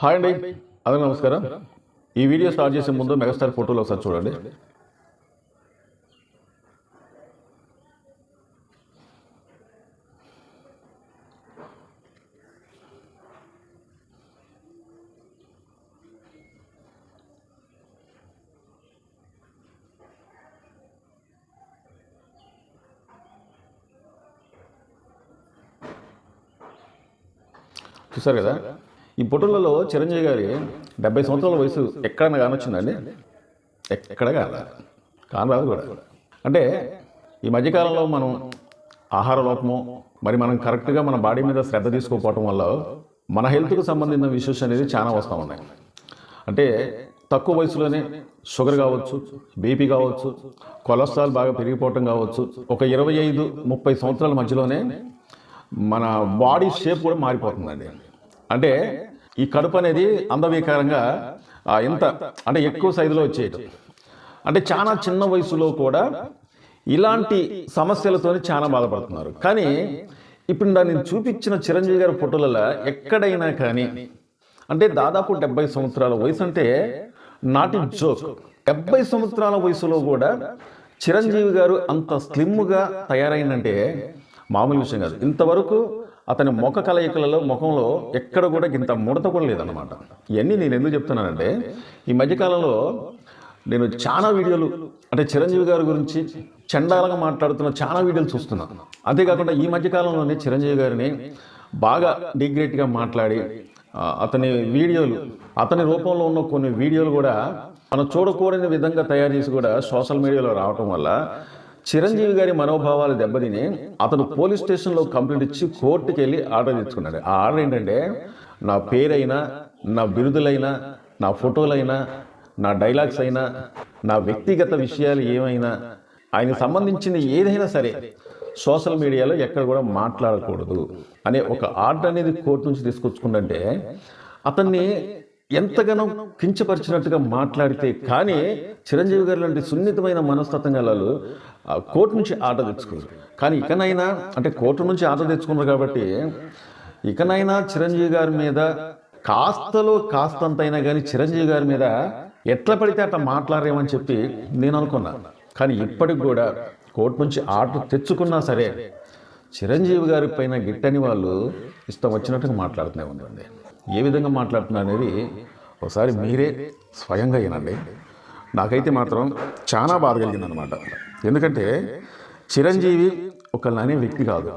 Hi అండి అదే నమస్కారం. ఈ వీడియో స్టార్ట్ చేసే ముందు మెగాస్టార్ ఫోటోలు ఒకసారి చూడండి. చూసారు కదా? ఈ ఫోటోలలో చిరంజీవి గారి డెబ్బై సంవత్సరాల వయసు ఎక్కడన్నా కానొచ్చిందండి? ఎక్కడ కాదు. కానరాదు కూడా. అంటే ఈ మధ్యకాలంలో మనం ఆహార లోపము మరి మనం కరెక్ట్గా మన బాడీ మీద శ్రద్ధ తీసుకోకపోవటం వల్ల మన హెల్త్కు సంబంధించిన ఇష్యూస్ అనేది చాలా వస్తూ ఉన్నాయి. అంటే తక్కువ వయసులోనే షుగర్ కావచ్చు బీపీ కావచ్చు కొలెస్ట్రాల్ బాగా పెరిగిపోవటం కావచ్చు ఒక ఇరవై ఐదు ముప్పై సంవత్సరాల మధ్యలోనే మన బాడీ షేప్ కూడా మారిపోతుందండి. అంటే ఈ కడుపు అనేది అందవీకారంగా ఎంత అంటే ఎక్కువ సైజులో వచ్చేయటం. అంటే చాలా చిన్న వయసులో కూడా ఇలాంటి సమస్యలతో చాలా బాధపడుతున్నారు. కానీ ఇప్పుడు దాన్ని చూపించిన చిరంజీవి గారి ఫోటోలలో ఎక్కడైనా కానీ అంటే దాదాపు డెబ్బై సంవత్సరాల వయసు అంటే నాటి జోక్. డెబ్బై సంవత్సరాల వయసులో కూడా చిరంజీవి గారు అంత స్లిమ్గా తయారైందంటే మామూలు విషయం కాదు. ఇంతవరకు అతని ముఖ కలయికలలో ముఖంలో ఎక్కడ కూడా ఇంత ముడత కూడా లేదన్నమాట. ఇవన్నీ నేను ఎందుకు చెప్తున్నానంటే ఈ మధ్యకాలంలో నేను చాలా వీడియోలు అంటే చిరంజీవి గారి గురించి చండాలంగా మాట్లాడుతున్న చాలా వీడియోలు చూస్తున్నాను అంతేకాకుండా ఈ మధ్యకాలంలోనే చిరంజీవి గారిని బాగా డిగ్రేట్గా మాట్లాడి అతని వీడియోలు అతని రూపంలో ఉన్న కొన్ని వీడియోలు కూడా మనం చూడకూడని విధంగా తయారు చేసి కూడా సోషల్ మీడియాలో రావటం వల్ల చిరంజీవి గారి మనోభావాలు దెబ్బతిని అతను పోలీస్ స్టేషన్లో కంప్లైంట్ ఇచ్చి కోర్టుకి వెళ్ళి ఆర్డర్ తెచ్చుకున్నాడు. ఆ ఆర్డర్ ఏంటంటే నా పేరైనా నా బిరుదులైనా నా ఫోటోలైనా నా డైలాగ్స్ అయినా నా వ్యక్తిగత విషయాలు ఏమైనా ఆయనకు సంబంధించింది ఏదైనా సరే సోషల్ మీడియాలో ఎక్కడ కూడా మాట్లాడకూడదు అనే ఒక ఆర్డర్ అనేది కోర్టు నుంచి తీసుకొచ్చుకుందంటే అతన్ని ఎంతగానో కించపరిచినట్టుగా మాట్లాడితే కానీ చిరంజీవి గారు లాంటి సున్నితమైన మనస్తత్వం గల ఆ కోర్టు నుంచి ఆర్డర్ తెచ్చుకోరు కానీ ఇకనైనా అంటే కోర్టు నుంచి ఆర్డర్ తెచ్చుకున్నారు కాబట్టి ఇకనైనా చిరంజీవి గారి మీద కాస్తలో కాస్తంతైనా కానీ చిరంజీవి గారి మీద ఎట్లా పడితే అట్లా మాట్లాడేమని చెప్పి నేను అనుకున్నా. కానీ ఇప్పటికి కూడా కోర్టు నుంచి ఆర్డర్ తెచ్చుకున్నా సరే చిరంజీవి గారి పైన గిట్టని వాళ్ళు ఇష్టం వచ్చినట్టుగా మాట్లాడుతూనే ఉందండి ఏ విధంగా మాట్లాడుతున్నారు అనేది ఒకసారి మీరే స్వయంగా వినండి. నాకైతే మాత్రం చాలా బాధ కలిగింది అనమాట ఎందుకంటే చిరంజీవి ఒకళ్ళని అనే వ్యక్తి కాదు.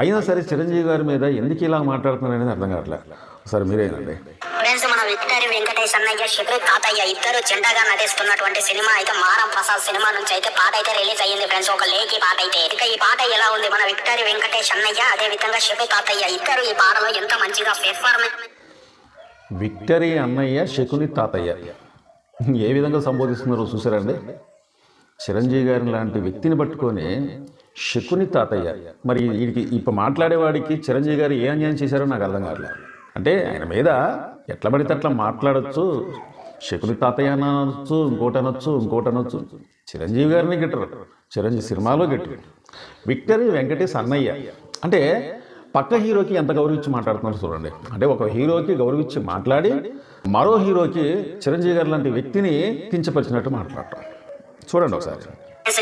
అయినా సరే చిరంజీవి గారి మీద ఎందుకు ఇలా మాట్లాడుతున్నారు అనేది అర్థం కావట్లే. ఒకసారి మీరేనండి ఫ్రెండ్స్ మన విక్టరీ వెంకటేష్ అన్నయ్య శిఖర్ తాతయ్య ఇద్దరు జెండాగా నటిస్తున్నటువంటి సినిమా అయితే మారం ప్రసాద్ సినిమా నుంచి అయితే పాట అయితే రిలీజ్ అయ్యింది ఫ్రెండ్స్. ఒక లేకి పాట అయితే. ఇక ఈ పాట ఎలా ఉంది? మన విక్టరీ వెంకటేష్ అన్నయ్య అదే విధంగా శిఖర్ తాతయ్య ఇద్దరు ఈ పాటలో ఎంత మంచిగా పెర్ఫార్మెన్స్ విక్టరీ అన్నయ్య శకుని తాతయ్య. ఏ విధంగా సంబోధిస్తున్నారో చూసారండి? చిరంజీవి గారి లాంటి వ్యక్తిని పట్టుకొని శకుని తాతయ్య. మరి వీడికి ఇప్పుడు మాట్లాడేవాడికి చిరంజీవి గారు ఏ అన్యాయం చేశారో నాకు అర్థం కావట్లేదు. అంటే ఆయన మీద ఎట్లా పడితే అట్లా మాట్లాడచ్చు శకుని తాతయ్య అనొచ్చు ఇంకోటి అనొచ్చు ఇంకోటి అనొచ్చు. చిరంజీవి గారిని గిట్టరు. చిరంజీవి సినిమాలో గిట్టరు. విక్టరీ వెంకటేష్ అన్నయ్య. అంటే పక్క హీరోకి ఎంత గౌరవించి మాట్లాడుతున్నారు చూడండి. అంటే ఒక హీరోకి గౌరవించి మాట్లాడి మరో హీరోకి చిరంజీవి గారు లాంటి వ్యక్తిని కించపరిచినట్టు మాట్లాడటం. చూడండి ఒకసారి.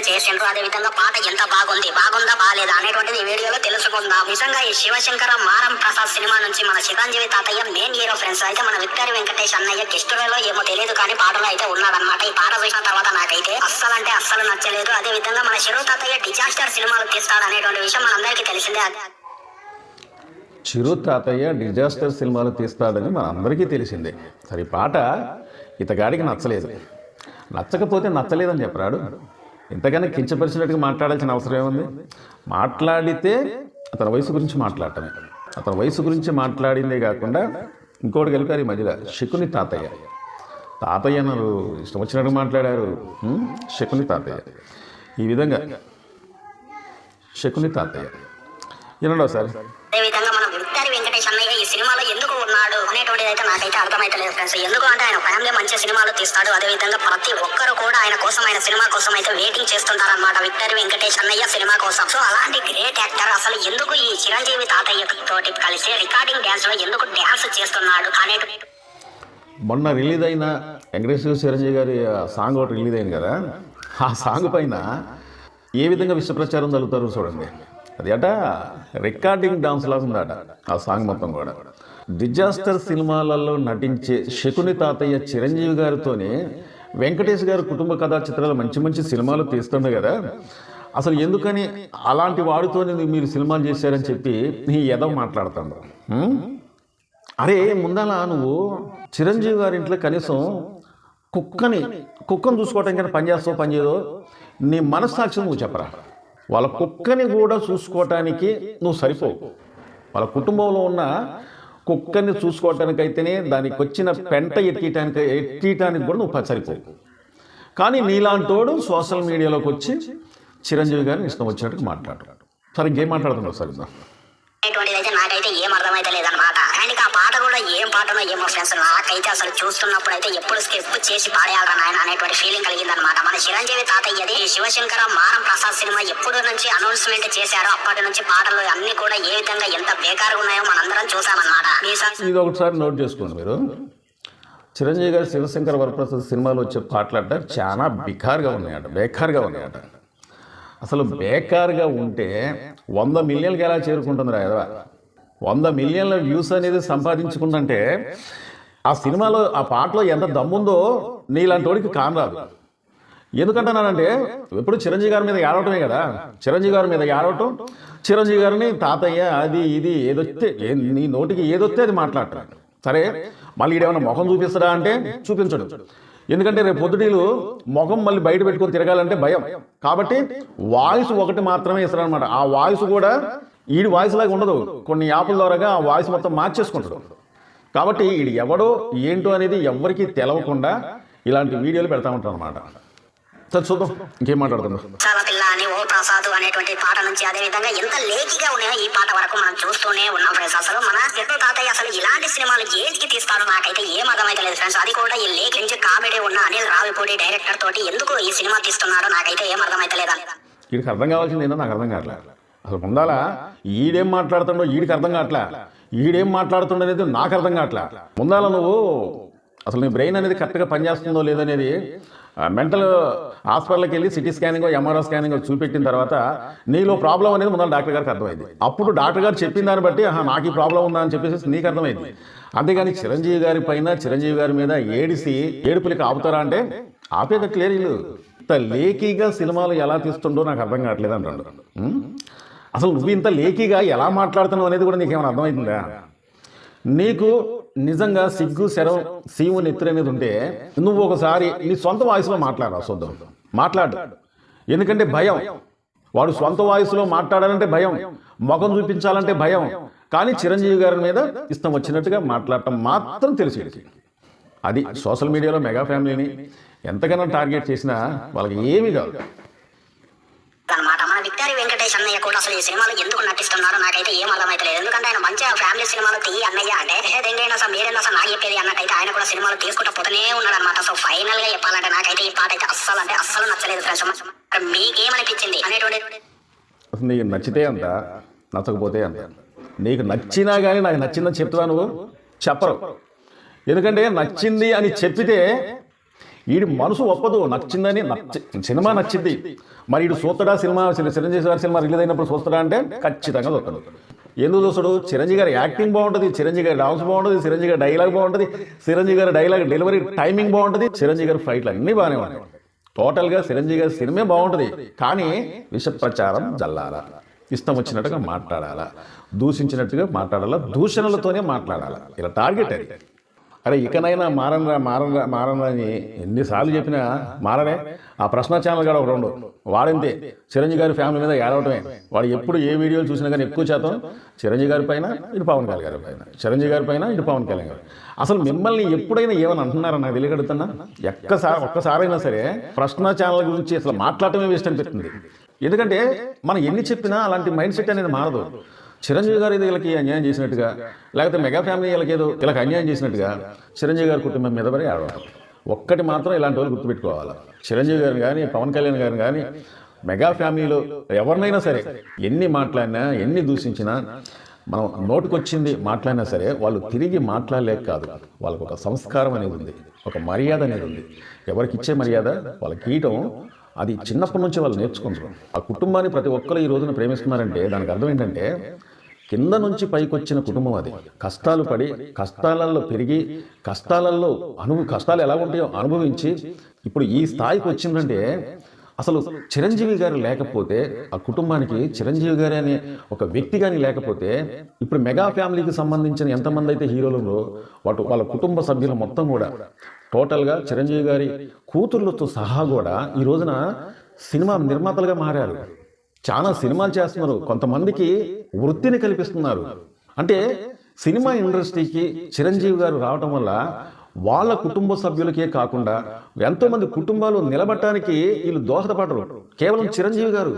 చేసిండ్రు అదే విధంగా పాట ఎంత బాగుంది బాగుందా బాగాలేదా అనేటువంటిది ఈ వీడియోలో తెలుసుకుందాం. నిజంగా ఈ శివశంకర మారం ప్రసాద్ సినిమా నుంచి మన చిరంజీవి తాతయ్య మెయిన్ హీరో ఫ్రెండ్స్ అయితే మన విక్టరీ వెంకటేష్ అన్నయ్య కిస్టులలో ఏమో తెలియదు కానీ పాటలో అయితే ఉన్నాడన్నమాట. ఈ పాట చూసిన తర్వాత నాకైతే అస్సలు అంటే అస్సలు నచ్చలేదు. అదే విధంగా మన శివ తాతయ్య డిజాస్టర్ సినిమాలు తీస్తాడు అనేటువంటి విషయం మనందరికీ తెలిసిందే. చిరు తాతయ్య డిజాస్టర్ సినిమాలు తీస్తాడని మన అందరికీ తెలిసిందే. సరే పాట ఇతగాడికి నచ్చలేదు. నచ్చకపోతే నచ్చలేదని చెప్పరాడు. ఇంతకన్నా కించపరిచినట్టుగా మాట్లాడాల్సిన అవసరం ఏముంది? మాట్లాడితే అతని వయసు గురించి మాట్లాడటమే. అతని వయసు గురించి మాట్లాడిందే కాకుండా ఇంకోటి కలిపారు ఈ మధ్యలో శకుని తాతయ్య. తాతయ్య అన్నారు ఇష్టం వచ్చినట్టు మాట్లాడారు. శకుని తాతయ్య. ఈ విధంగా శకుని తాతయ్య. వినండి ఒకసారి అదే విధంగా మన విక్టరీ వెంకటేష్ అన్నయ్య ఈ సినిమాలో ఎందుకు ఉన్నాడు అనేటువంటిది అయితే నాకైతే అర్థమైతలేదు ఫ్రెండ్స్ ఎందుకు అంటే ఆయన ఫ్యామిలీ మంచి సినిమాలు తీస్తాడు. అదే విధంగా ప్రతి ఒక్కరు కూడా ఆయన కోసం ఆయన సినిమా కోసం అయితే వెయిటింగ్ చేస్తుంటారన్నమాట. విక్టర్ వెంకటేష్ అన్నయ్య సినిమా కోసం. సో అలాంటి గ్రేట్ యాక్టర్ అసలు ఎందుకు ఈ చిరంజీవి తాతయ్య తోటి కలిసి రికార్డింగ్ డ్యాన్స్లో ఎందుకు డ్యాన్స్ చేస్తున్నాడు అనే మొన్న రిలీజ్ అయిన వెంకటేశ్వర చిరంజీవి గారి ఆ సాంగ్ ఒకటి రిలీజ్ అయింది కదా? ఆ సాంగ్ పైన ఏ విధంగా విశ్వప్రచారం జరుగుతారో చూడండి. అది అట రికార్డింగ్ డాన్స్ లాగా ఉందట ఆ సాంగ్ మొత్తం కూడా. డిజాస్టర్ సినిమాలలో నటించే శకుని తాతయ్య చిరంజీవి గారితోనే వెంకటేష్ గారి కుటుంబ కథా చిత్రాలు మంచి మంచి సినిమాలు తీస్తుండే కదా. అసలు ఎందుకని అలాంటి వాడితోనే మీరు సినిమాలు చేశారని చెప్పి నీ ఎదవ మాట్లాడుతున్నాడు అరే ముందల నువ్వు చిరంజీవి గారి ఇంట్లో కనీసం కుక్కని కుక్కను చూసుకోవటానికి కానీ పని చేస్తావు పని చేయదో నీ మనస్సాక్షి నువ్వు చెప్పరా? వాళ్ళ కుక్కని కూడా చూసుకోవటానికి నువ్వు సరిపోవు. వాళ్ళ కుటుంబంలో ఉన్న కుక్కని చూసుకోవటానికైతేనే దానికి వచ్చిన పెంట ఎత్తియటానికి ఎత్తియటానికి కూడా నువ్వు ప- సరిపోవు. కానీ నీలాంటోడు సోషల్ మీడియాలోకి వచ్చి చిరంజీవి గారిని ఇష్టం వచ్చినట్టు మాట్లాడు. సరే ఇంకేం మాట్లాడుతున్నావు? సరే అయితే నాకైతే ఏం అర్థమైతే లేదనమాట అండ్ ఇక ఆ పాట కూడా ఏం పాటనో ఏమో ఫ్రెండ్స్ నాకైతే అసలు చూస్తున్నప్పుడు అయితే ఎప్పుడు స్కిప్ చేసి పాడేయాలరా నాయన అనేటువంటి ఫీలింగ్ కలిగిందనమాట మన చిరంజీవి తాతయ్యది శివశంకర మారం ప్రసాద్ సినిమా ఎప్పుడు నుంచి అనౌన్స్మెంట్ చేశారో అప్పటి నుంచి పాటలు అన్ని కూడా ఏ విధంగా ఎంత బేకారుగా ఉన్నాయో మనందరం చూసామన్నమాట ఇది ఒకసారి నోట్ చేసుకోండి మీరు. చిరంజీవి గారు శివశంకర్ వరప్రసాద్ సినిమాలో వచ్చే పాటలంట చాలా బికార్గా ఉన్నాయట బేకార్గా ఉన్నాయట. అసలు బేకార్గా ఉంటే వంద మిలియన్కి ఎలా చేరుకుంటుంది రా ఎదవ? వంద మిలియన్ల వ్యూస్ అనేది సంపాదించుకుందంటే ఆ సినిమాలో ఆ పాటలో ఎంత దమ్ముందో నీలాంటి వాడికి కానరాదు. ఎందుకంటున్నానంటే ఎప్పుడు చిరంజీవి గారి మీద ఏడవటమే కదా. చిరంజీవి గారి మీద ఏడవటం చిరంజీవి గారిని తాతయ్య అది ఇది ఏదొస్తే నీ నోటికి ఏదొస్తే అది మాట్లాడతాడు. సరే మళ్ళీ ఈడేమన్నా ముఖం చూపిస్తాడా అంటే చూపించడు. ఎందుకంటే రేపు పొద్దుటీలు ముఖం మళ్ళీ బయట పెట్టుకొని తిరగాలంటే భయం. కాబట్టి వాయిస్ ఒకటి మాత్రమే ఇస్తారనమాట ఆ వాయిస్ కూడా ఈడి వాయిస్ లాగా ఉండదు. కొన్ని యాప్ల ద్వారాగా ఆ వాయిస్ మొత్తం మార్చేసుకుంటాడు. కాబట్టి ఈడు ఎవడో ఏంటో అనేది ఎవరికీ తెలవకుండా ఇలాంటి వీడియోలు పెడతా ఉంటారు అనమాట సరే చూద్దాం. ఇంకేం మాట్లాడుతున్నాం చాలా పిల్ల అని ఓ ప్రసాద్ అనేటువంటి పాట నుంచి అదే విధంగా ఎంత లేకిగా ఉన్నాయో ఈ పాట వరకు మనం చూస్తూనే ఉన్నాం ఫ్రెండ్స్. అసలు మన తాతయ్య అసలు ఇలాంటి సినిమాలు ఏంటికి తీస్తాడో నాకైతే ఏం అర్థమైతే లేదు ఫ్రెండ్స్. అది కూడా ఈ లేక్ నుంచి కామెడీ ఉన్న అనిల్ రావిపూడి డైరెక్టర్ తోటి ఎందుకు ఈ సినిమా తీస్తున్నాడో నాకైతే ఏం అర్థమైతే లేదా వీడికి అర్థం కావాల్సింది ఏంటో నాకు అర్థం కావట్లే. అసలు ముందాల ఈడేం మాట్లాడుతుండో ఈడికి అర్థం కావట్లే. ఈడేం మాట్లాడుతుండో అనేది నాకు అర్థం కావట్లే. ముందాల నువ్వు అసలు నీ బ్రెయిన్ అనేది కరెక్ట్గా పనిచేస్తుందో లేదనేది మెంటల్ హాస్పిటల్కి వెళ్ళి సిటీ స్కానింగ్ ఎంఆర్ఓ స్కానింగ్ చూపెట్టిన తర్వాత నీలో ప్రాబ్లం అనేది ముందర డాక్టర్ గారికి అర్థమైంది. అప్పుడు డాక్టర్ గారు చెప్పిన దాన్ని బట్టి నాకు ఈ ప్రాబ్లం ఉందా? అని చెప్పేసి నీకు అర్థమైంది. అంతేగాని చిరంజీవి గారి పైన చిరంజీవి గారి మీద ఏడిసి ఏడుపులకి ఆపుతారా అంటే ఆపేటట్టు లేరు వీళ్ళు ఇంత లేకీగా సినిమాలు ఎలా తీస్తుండో నాకు అర్థం కావట్లేదు అంటాడు. అసలు నువ్వు ఇంత లేకీగా ఎలా మాట్లాడుతున్నావు అనేది కూడా నీకేమైనా అర్థమవుతుందా నీకు నిజంగా సిగ్గు శరం సీము నెత్తురు అనేది ఉంటే నువ్వు ఒకసారి నీ సొంత వాయిస్లో మాట్లాడరా చూద్దాం మాట్లాడు. ఎందుకంటే భయం. వాడు సొంత వాయిస్లో మాట్లాడాలంటే భయం. ముఖం చూపించాలంటే భయం. కానీ చిరంజీవి గారి మీద ఇష్టం వచ్చినట్టుగా మాట్లాడటం మాత్రం తెలిసి అది సోషల్ మీడియాలో మెగా ఫ్యామిలీని ఎంతకైనా టార్గెట్ చేసినా వాళ్ళకి ఏమీ కాదు. అనమాట. మన విక్టారి వెంకటేష్ అన్నయ్య కూడా అసలు ఈ సినిమాలో ఎందుకు నటిస్తున్నారో నాకైతే ఏం అర్థమైతే లేదు ఎందుకంటే ఆయన మంచిగా ఫ్యామిలీ సినిమాలు తీయి అన్నయ్య అంటే "హే, సార్? మీరైనా సార్? నాకు చెప్పేది అన్నట్టయితే ఆయన కూడా సినిమాలు తీసుకుంటూ పోతూనే ఉన్నాడు అనమాట సో ఫైనల్గా చెప్పాలంటే నాకైతే ఈ పాట అయితే అస్సలు అంటే అస్సలు నచ్చలేదు ఫ్రెండ్స్ మీకేమనిపించింది అనేటువంటి అసలు నీకు నచ్చితే అంత నచ్చకపోతే అంత. నీకు నచ్చినా కానీ నాకు నచ్చిందని చెప్తావా నువ్వు? చెప్పరు. ఎందుకంటే నచ్చింది అని చెప్పితే వీడి మనసు ఒప్పదు. నచ్చిందని నచ్చి సినిమా నచ్చింది మరి వీడు చూస్తాడా సినిమా చిరంజీవి గారి సినిమా రిలీజ్ అయినప్పుడు చూస్తాడా అంటే ఖచ్చితంగా చూస్తాడు ఎందుకు చూస్తాడు చిరంజీవి గారి యాక్టింగ్ బాగుంటుంది. చిరంజీవి గారి డాన్స్ బాగుంటుంది. చిరంజీవి గారి డైలాగ్ బాగుంటుంది. చిరంజీవి గారి డైలాగ్ డెలివరీ టైమింగ్ బాగుంటుంది. చిరంజీవి గారి ఫైట్లు అన్నీ బాగానే ఉన్నాయి టోటల్గా చిరంజీవి గారి సినిమే బాగుంటుంది. కానీ విష ప్రచారం జల్లాల. ఇష్టం వచ్చినట్టుగా మాట్లాడాలా. దూషించినట్టుగా మాట్లాడాలా. దూషణలతోనే మాట్లాడాలా. ఇలా టార్గెట్ అది. అరే ఇకనైనా మారనరా మారనరా మారనరా అని ఎన్నిసార్లు చెప్పినా మారనే. ఆ ప్రశ్న ఛానల్ కూడా ఒక రెండు. వాడంతే చిరంజీవి గారి ఫ్యామిలీ మీద ఏడవటమే. వాడు ఎప్పుడు ఏ వీడియోలు చూసినా కానీ ఎక్కువ శాతం చిరంజీవి గారి పైన ఇటు పవన్ కళ్యాణ్ గారి పైన. చిరంజీవి గారి పైన ఇటు పవన్ కళ్యాణ్ గారు అసలు మిమ్మల్ని ఎప్పుడైనా ఏమని అంటున్నారా? నాకు తెలియగడుతున్నా ఎక్కసారి ఒక్కసారైనా సరే ప్రశ్న ఛానల్ గురించి అసలు మాట్లాడటమే వేస్ట్ అనిపిస్తుంది. ఎందుకంటే మనం ఎన్ని చెప్పినా అలాంటి మైండ్ సెట్ అనేది మారదు. చిరంజీవి గారు వీళ్ళకి అన్యాయం చేసినట్టుగా లేకపోతే మెగా ఫ్యామిలీ వీళ్ళకి ఏదో వీళ్ళకి అన్యాయం చేసినట్టుగా చిరంజీవి గారి కుటుంబం మీద పడి ఆడవడం ఒక్కటి మాత్రం ఇలాంటి వాళ్ళు గుర్తుపెట్టుకోవాలి. చిరంజీవి గారిని కానీ పవన్ కళ్యాణ్ గారిని కానీ మెగా ఫ్యామిలీలో ఎవరినైనా సరే ఎన్ని మాట్లాడినా ఎన్ని దూషించినా మనం నోటికొచ్చింది మాట్లాడినా సరే వాళ్ళు తిరిగి మాట్లాడలేక కాదు. వాళ్ళకు ఒక సంస్కారం అనేది ఉంది. ఒక మర్యాద అనేది ఉంది. ఎవరికి ఇచ్చే మర్యాద? వాళ్ళకి ఇయటం అది చిన్నప్పటి నుంచి వాళ్ళు నేర్చుకుంటారు. ఆ కుటుంబాన్ని ప్రతి ఒక్కరు ఈ రోజున ప్రేమిస్తున్నారంటే దానికి అర్థం ఏంటంటే కింద నుంచి పైకి వచ్చిన కుటుంబం అది. కష్టాలు పడి కష్టాలలో పెరిగి కష్టాలలో అనుభవ కష్టాలు ఎలా ఉంటాయో అనుభవించి ఇప్పుడు ఈ స్థాయికి వచ్చిందంటే అసలు చిరంజీవి గారు లేకపోతే ఆ కుటుంబానికి చిరంజీవి గారు అనే ఒక వ్యక్తి కానీ లేకపోతే ఇప్పుడు మెగా ఫ్యామిలీకి సంబంధించిన ఎంతమంది అయితే హీరోలు వాటి వాళ్ళ కుటుంబ సభ్యులు మొత్తం కూడా టోటల్గా చిరంజీవి గారి కూతుర్లతో సహా కూడా ఈ రోజున సినిమా నిర్మాతలుగా మారారు. చాలా సినిమాలు చేస్తున్నారు. కొంతమందికి వృత్తిని కల్పిస్తున్నారు. అంటే సినిమా ఇండస్ట్రీకి చిరంజీవి గారు రావటం వల్ల వాళ్ళ కుటుంబ సభ్యులకే కాకుండా ఎంతోమంది కుటుంబాలు నిలబడటానికి వీళ్ళు దోహదపడరు. కేవలం చిరంజీవి గారు.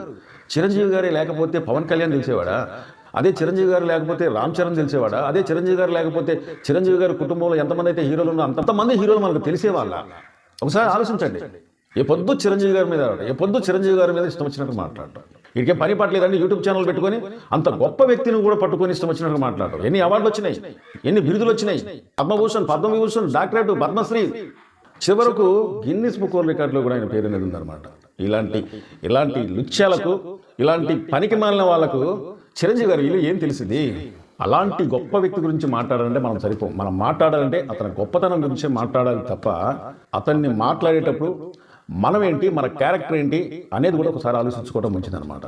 చిరంజీవి గారే లేకపోతే పవన్ కళ్యాణ్ తెలిసేవాడా అదే చిరంజీవి గారు లేకపోతే రామ్ చరణ్ తెలిసేవాడా? అదే చిరంజీవి గారు లేకపోతే చిరంజీవి గారి కుటుంబంలో ఎంతమంది అయితే హీరోలు ఉన్నారో అంతమంది హీరోలు మనకు తెలిసేవాళ్ళ? ఒకసారి ఆలోచించండి. ఏ పొద్దు చిరంజీవి గారి మీద ఏ పొద్దు చిరంజీవి గారి మీద ఇష్టం వచ్చినట్టు మాట్లాడటం వీడికి పని పట్టలేదండి యూట్యూబ్ ఛానల్ పెట్టుకొని అంత గొప్ప వ్యక్తిని కూడా పట్టుకొని ఇష్టం వచ్చినట్టు మాట్లాడటం ఎన్ని అవార్డులు వచ్చినాయి? ఎన్ని బిరుదులు వచ్చినాయి? పద్మభూషణ్ పద్మవిభూషణ్ డాక్టరేట్ పద్మశ్రీ. చివరకు గిన్నిస్ బుక్ వరల్డ్ రికార్డులో కూడా ఆయన పేరు అనేది ఉందన్నమాట. ఇలాంటి ఇలాంటి లుచ్యాలకు ఇలాంటి పనికి మాలిన వాళ్ళకు చిరంజీవి గారు వీళ్ళు ఏం తెలిసింది? అలాంటి గొప్ప వ్యక్తి గురించి మాట్లాడాలంటే మనం సరిపోం. మనం మాట్లాడాలంటే అతని గొప్పతనం గురించి మాట్లాడాలి తప్ప అతన్ని మాట్లాడేటప్పుడు మనం ఏంటి మన క్యారెక్టర్ ఏంటి అనేది కూడా ఒకసారి ఆలోచించుకోవడం మంచిదన్నమాట.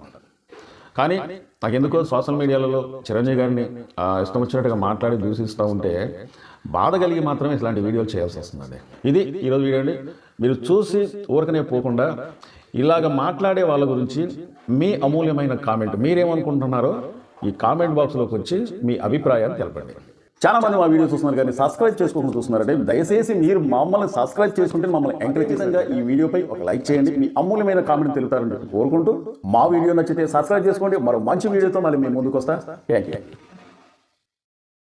కానీ నాకు ఎందుకో సోషల్ మీడియాలలో చిరంజీవి గారిని ఇష్టం వచ్చినట్టుగా మాట్లాడి దూషిస్తూ ఉంటే బాధ కలిగి మాత్రమే ఇలాంటి వీడియోలు చేయాల్సి వస్తుందండి ఇది ఈరోజు వీడియో అండి. మీరు చూసి ఊరకనే పోకుండా ఇలాగ మాట్లాడే వాళ్ళ గురించి మీ అమూల్యమైన కామెంట్ మీరేమనుకుంటున్నారో ఈ కామెంట్ బాక్స్లోకి వచ్చి మీ అభిప్రాయాన్ని తెలపండి. చాలా మంది మా వీడియో చూస్తున్నారు కానీ సబ్స్క్రైబ్ చేసుకోకుండా చూస్తున్నారంటే దయచేసి మీరు మమ్మల్ని సబ్స్క్రైబ్ చేసుకుంటే మమ్మల్ని ఎంకరేజ్ ఈ వీడియోపై ఒక లైక్ చేయండి మీ అమూల్యమైన కామెంట్ తెలుపుతారని కోరుకుంటూ మా వీడియో నచ్చితే సబ్స్క్రైబ్ చేసుకోండి. మరో మంచి వీడియోతో మళ్ళీ మేము ముందుకు వస్తా. Thank you.